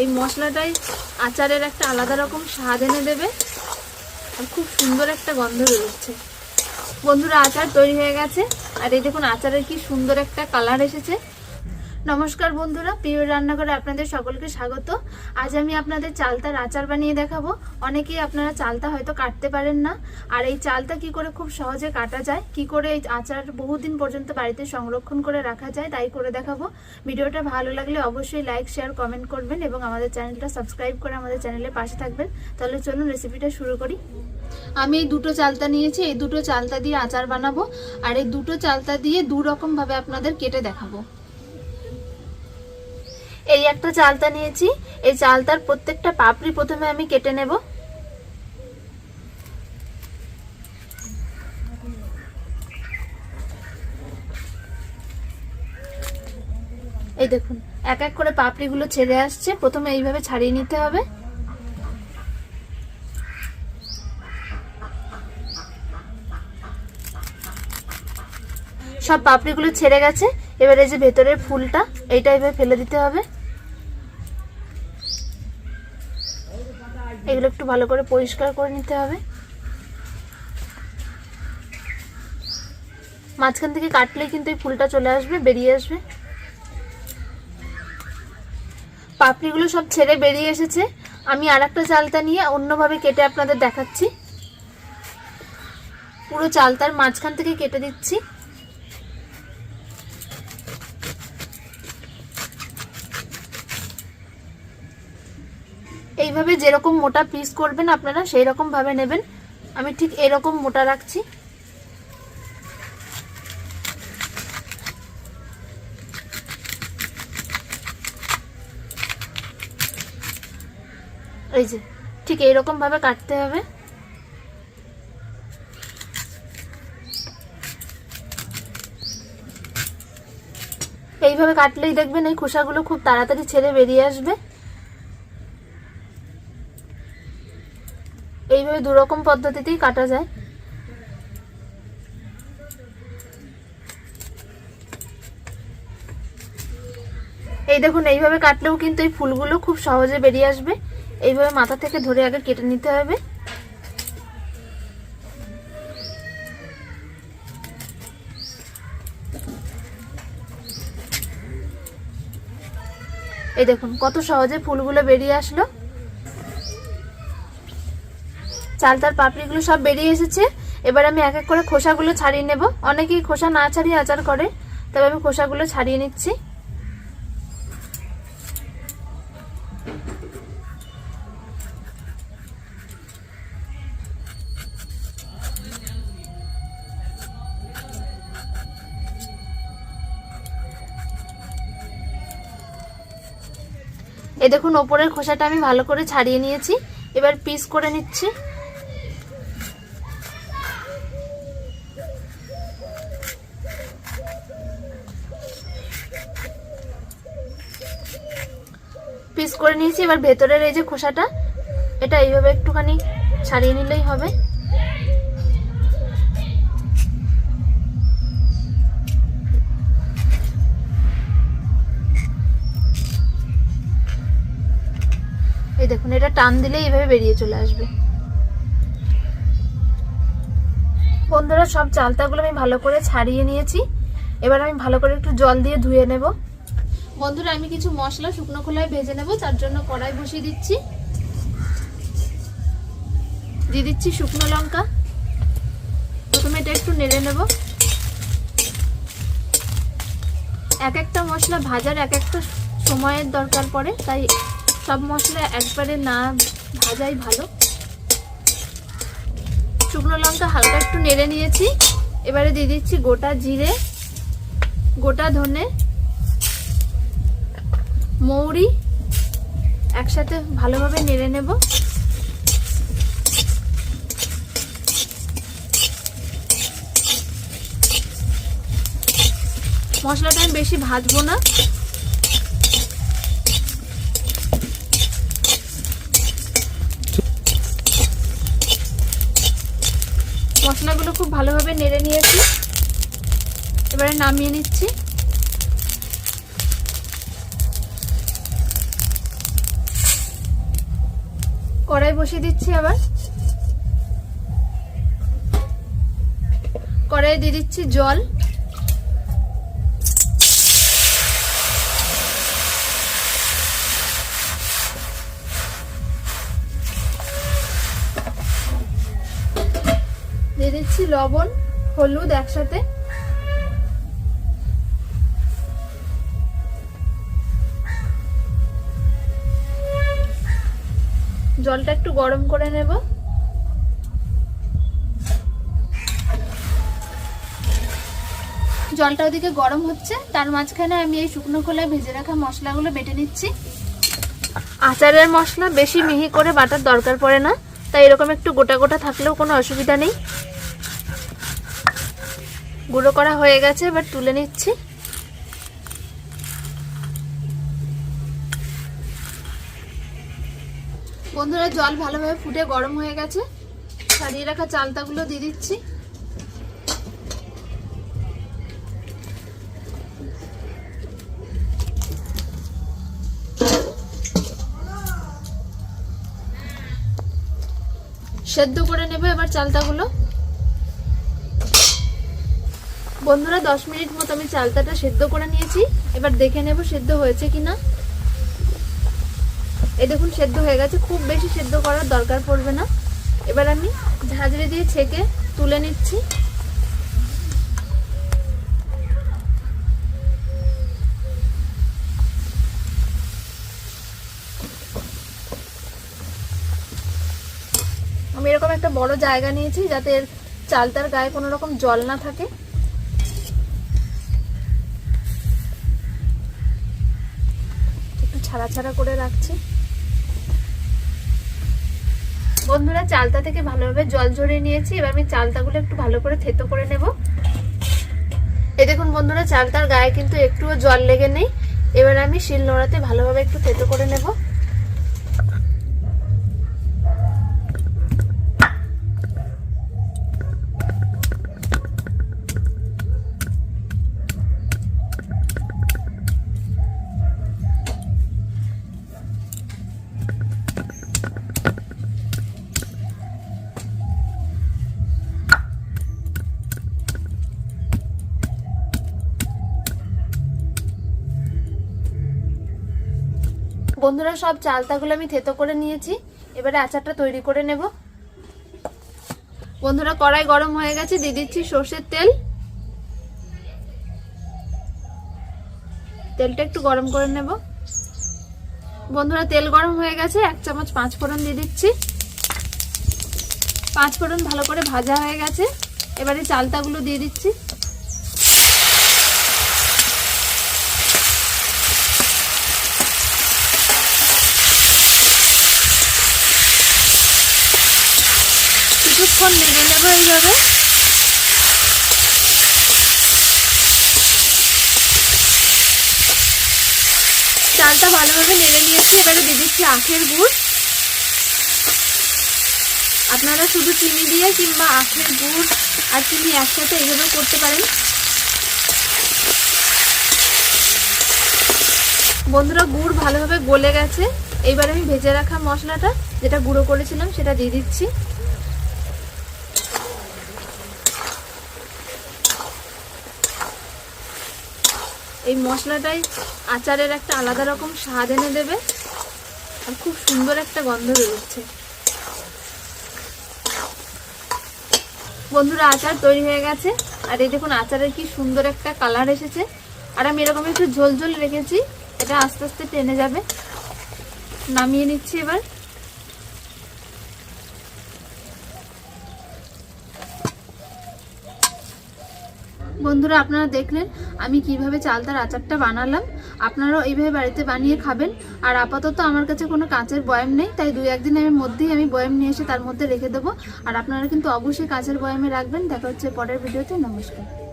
এই মশলাটাই আচারের একটা আলাদা রকম স্বাদ এনে দেবে আর খুব সুন্দর একটা গন্ধ বেরোচ্ছে। বন্ধুরা, আচার তৈরি হয়ে গেছে। আর এই দেখুন, আচারের কি সুন্দর একটা কালার এসেছে। নমস্কার বন্ধুরা, প্রিয় রান্নাঘরে আপনাদের সকলকে স্বাগত। আজ আমি আপনাদের চালতার আচার বানিয়ে দেখাবো। অনেকেই আপনারা চালতা হয়তো কাটতে পারেন না। আর এই চালতা কি করে খুব সহজে কাটা যায়, কি করে এই আচার বহুদিন পর্যন্ত বাড়িতে সংরক্ষণ করে রাখা যায় তাই করে দেখাবো। ভিডিওটা ভালো লাগলে অবশ্যই লাইক শেয়ার কমেন্ট করবেন এবং আমাদের চ্যানেলটা সাবস্ক্রাইব করে আমাদের চ্যানেলের পাশে থাকবেন। তাহলে চলুন রেসিপিটা শুরু করি। আমি এই দুটো চালতা নিয়েছি, এই দুটো চালতা দিয়ে আচার বানাবো। আর এই দুটো চালতা দিয়ে দু রকম ভাবে আপনাদের কেটে দেখাবো। এই একটা চালতা নিয়েছি। এই চালতার প্রত্যেকটা পাপড়ি প্রথমে আমি কেটে নেব। এই দেখুন, এক এক করে পাপড়িগুলো ছেড়ে আসছে। প্রথমে এইভাবে ছাড়িয়ে নিতে হবে। সব পাপড়িগুলো ছেড়ে গেছে। এবার এই যে ভেতরের ফুলটা, এইটা এভাবে ফেলে দিতে হবে। এগুলো একটু ভালো করে পরিষ্কার করে নিতে হবে। মাঝখান থেকে কাটলে কিন্তু এই ফুলটা চলে আসবে, বেরিয়ে আসবে। পাপড়িগুলো সব ছেড়ে বেরিয়ে এসেছে। আমি আর একটা চালতা নিয়ে অন্যভাবে কেটে আপনাদের দেখাচ্ছি। পুরো চালতার মাঝখান থেকে কেটে দিচ্ছি। এইভাবে যেরকম মোটা পিস করবেন আপনারা সেই রকম ভাবে নেবেন। আমি ঠিক এরকম মোটা রাখছি। এই যে, ঠিক এইরকম ভাবে কাটতে হবে। এইভাবে কাটলেই দেখবেন এই খোসাগুলো খুব তাড়াতাড়ি ছেড়ে বেরিয়ে আসবে। এইভাবে দুরকম পদ্ধতিতেই কাটা যায়। এই দেখুন, এইভাবে কাটলেও কিন্তু এই ফুলগুলো খুব সহজে বেরিয়ে আসবে। এইভাবে মাথা থেকে ধরে আগে কেটে নিতে হবে। এই দেখুন, কত সহজে ফুলগুলো বেরিয়ে আসলো। চালতার পাপড়িগুলো সব বেরিয়ে এসেছে। এবার আমি এক এক করে খোসাগুলো ছাড়িয়ে নেব। অনেকেই খোসা না ছাড়িয়ে আচার করে, তবে আমি খোসাগুলো ছাড়িয়ে নিচ্ছি। এ দেখুন, ওপরের খোসাটা আমি ভালো করে ছাড়িয়ে নিয়েছি। এবার পিস করে নিচ্ছি। পিস করে নিয়েছি, এবার ভেতরের এই যে খোসাটা, এটা এইভাবে একটুখানি ছাড়িয়ে নিলেই হবে। এই দেখুন, এটা টান দিলেই এইভাবে বেরিয়ে চলে আসবে। বন্ধুরা, সব চালতাগুলো আমি ভালো করে ছাড়িয়ে নিয়েছি। এবার আমি ভালো করে একটু জল দিয়ে ধুয়ে নেব। বন্ধুরা, আমি কিছু মশলা শুকনো খোলায় ভেজে নেব, তার জন্য কড়াই বসিয়ে দিচ্ছি। দিয়ে দিচ্ছি শুকনো লঙ্কা। প্রথমে এটা একটু নেড়ে নেব। এক একটা মশলা ভাজার এক একটা সময়ের দরকার পড়ে, তাই সব মশলা একবারে না ভাজাই ভালো। শুকনো লঙ্কা হালকা একটু নেড়ে নিয়েছি। এবারে দিয়ে দিচ্ছি গোটা জিরে, গোটা ধনে মৌরি একসাথে ভালোভাবে নেড়ে নেব। মশলাটা আমি বেশি ভাজবো না। মশলাগুলো খুব ভালোভাবে নেড়ে নিয়েছি। এবারে নামিয়ে নিচ্ছি। কড়াই বসিয়ে দিচ্ছি আবার। কড়াইয়ে দিয়ে দিচ্ছি জল। দিয়ে দিচ্ছি লবণ হলুদ একসাথে। জলটা একটু গরম করে নেব। জলটা ওদিকে গরম হচ্ছে, তার মাঝখানে আমি এই শুকনো খোলায় ভেজে রাখা মশলাগুলো বেটে নিচ্ছি। আচারের মশলা বেশি মিহি করে বাটার দরকার পড়ে না, তাই এরকম একটু গোটা গোটা থাকলেও কোনো অসুবিধা নেই। গুঁড়ো করা হয়ে গেছে, এবার তুলে নিচ্ছি। বন্ধুরা, জল ভালোভাবে ফুটে গরম হয়ে গেছে। ছাড়িয়ে রাখা চালতাগুলো দিয়ে দিচ্ছি। সেদ্ধ করে নেবে এবার চালতাগুলো। বন্ধুরা, দশ মিনিট মতো আমি চালতাটা সেদ্ধ করে নিয়েছি। এবার দেখে নেব সেদ্ধ হয়েছে কিনা। এই দেখুন, সেদ্ধ হয়ে গেছে। খুব বেশি সেদ্ধ করার দরকার পড়বে না। এবার আমি ঝাঁঝরি দিয়ে ছেঁকে তুলে নিচ্ছি। আমি এরকম একটা বড় জায়গা নিয়েছি যাতে এর চালতার গায়ে কোনো রকম জল না থাকে। একটু ছাড়া ছাড়া করে রাখছি। বন্ধুরা চালতা থেকে ভালোভাবে জল ঝরিয়ে নিয়েছি। এবার আমি চালতাগুলো একটু ভালো করে থেতো করে নেব। এ দেখুন বন্ধুরা চালতার গায়ে কিন্তু একটুও জল লেগে নেই। এবার আমি শিল নোড়াতে ভালোভাবে একটু থেতো করে নেব। বন্ধুরা, সব চালতাগুলো আমি থেতো করে নিয়েছি। এবারে আচারটা তৈরি করে নেব। বন্ধুরা, কড়াই গরম হয়ে গেছে, দিয়ে দিচ্ছি সর্ষের তেল। তেলটা একটু গরম করে নেব। বন্ধুরা, তেল গরম হয়ে গেছে, এক চামচ পাঁচ ফোড়ন দিয়ে দিচ্ছি। পাঁচ ফোড়ন ভালো করে ভাজা হয়ে গেছে। এবারে চালতাগুলো দিয়ে দিচ্ছি। কিছুক্ষণ নেড়ে নেব এইভাবে। চালটা ভালোভাবে নেড়ে নিয়েছি, এবারে দিয়ে দিচ্ছি আখের গুড়। আপনারা শুধু চিনি দিয়ে কিংবা আখের গুড় আর চিনি একসাথে এইভাবে করতে পারেন। বন্ধুরা, গুড় ভালোভাবে গলে গেছে। এইবার আমি ভেজে রাখা মশলাটা, যেটা গুঁড়ো করেছিলাম, সেটা দিয়ে দিচ্ছি। এই মশলাটাই আচারের একটা আলাদা রকম স্বাদ এনে দেবে আর খুব সুন্দর একটা গন্ধ বেরোচ্ছে। বন্ধুরা, আচার তৈরি হয়ে গেছে। আর এই দেখুন, আচারের কি সুন্দর একটা কালার এসেছে। আর আমি এরকম একটু ঝোল ঝোল রেখেছি, এটা আস্তে আস্তে টেনে যাবে। নামিয়ে নিচ্ছি এবার। বন্ধুরা, আপনারা দেখলেন আমি কীভাবে চালতার আচারটা বানালাম। আপনারাও এইভাবে বাড়িতে বানিয়ে খাবেন। আর আপাতত আমার কাছে কোনো কাঁচের বয়াম নেই, তাই দুই আমি মধ্যেই আমি বয়াম নিয়ে এসে তার মধ্যে রেখে দেবো। আর আপনারা কিন্তু অবশ্যই কাঁচের বয়ামে রাখবেন। দেখা হচ্ছে পরের ভিডিওতে। নমস্কার।